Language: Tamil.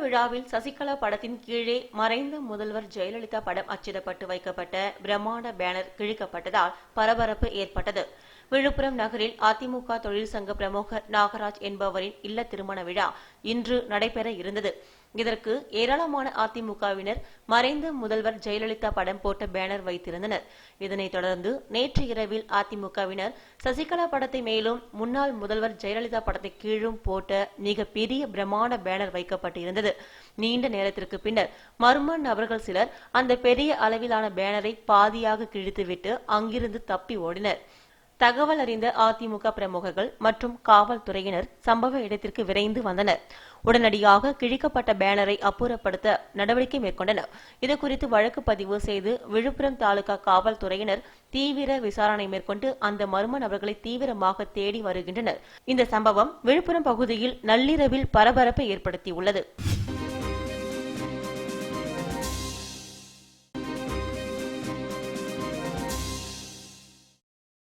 விழாவில் சசிகலா படத்தின் கீழே மறைந்த முதல்வர் ஜெயலலிதா படம் அச்சிடப்பட்டு வைக்கப்பட்ட பிரம்மாண்ட பேனர் கிழிக்கப்பட்டதால் பரபரப்பு ஏற்பட்டது. விழுப்புரம் நகரில் அதிமுக தொழிற்சங்க பிரமுகர் நாகராஜ் என்பவரின் இல்ல திருமண விழா இன்று நடைபெற இருந்தது. இதற்கு ஏராளமான அதிமுகவினர் மறைந்த முதல்வர் ஜெயலலிதா படம் போட்ட பேனர் வைத்திருந்தனர். இதனைத் தொடர்ந்து நேற்று இரவில் அதிமுகவினர் சசிகலா படத்தை மேலும் முன்னாள் முதல்வர் ஜெயலலிதா படத்தை கீழும் போட்ட மிக பெரிய பிரம்மாண்ட பேனர் வைக்கப்பட்டிருந்தது. நீண்ட நேரத்திற்கு பின்னர் மர்ம நபர்கள் சிலர் அந்த பெரிய அளவிலான பேனரை பாதியாக கிழித்துவிட்டு அங்கிருந்து தப்பி ஓடினர். தகவல் அறிந்த அதிமுக பிரமுகர்கள் மற்றும் காவல்துறையினர் சம்பவ இடத்திற்கு விரைந்து வந்தனர். உடனடியாக கிழிக்கப்பட்ட பேனரை அப்புறப்படுத்த நடவடிக்கை மேற்கொண்டனர். இதுகுறித்து வழக்கு பதிவு செய்து விழுப்புரம் தாலுகா காவல்துறையினர் தீவிர விசாரணை மேற்கொண்டு அந்த மர்ம நபர்களை தீவிரமாக தேடி வருகின்றனர். இந்த சம்பவம் விழுப்புரம் பகுதியில் நள்ளிரவில் பரபரப்பை ஏற்படுத்தியுள்ளது.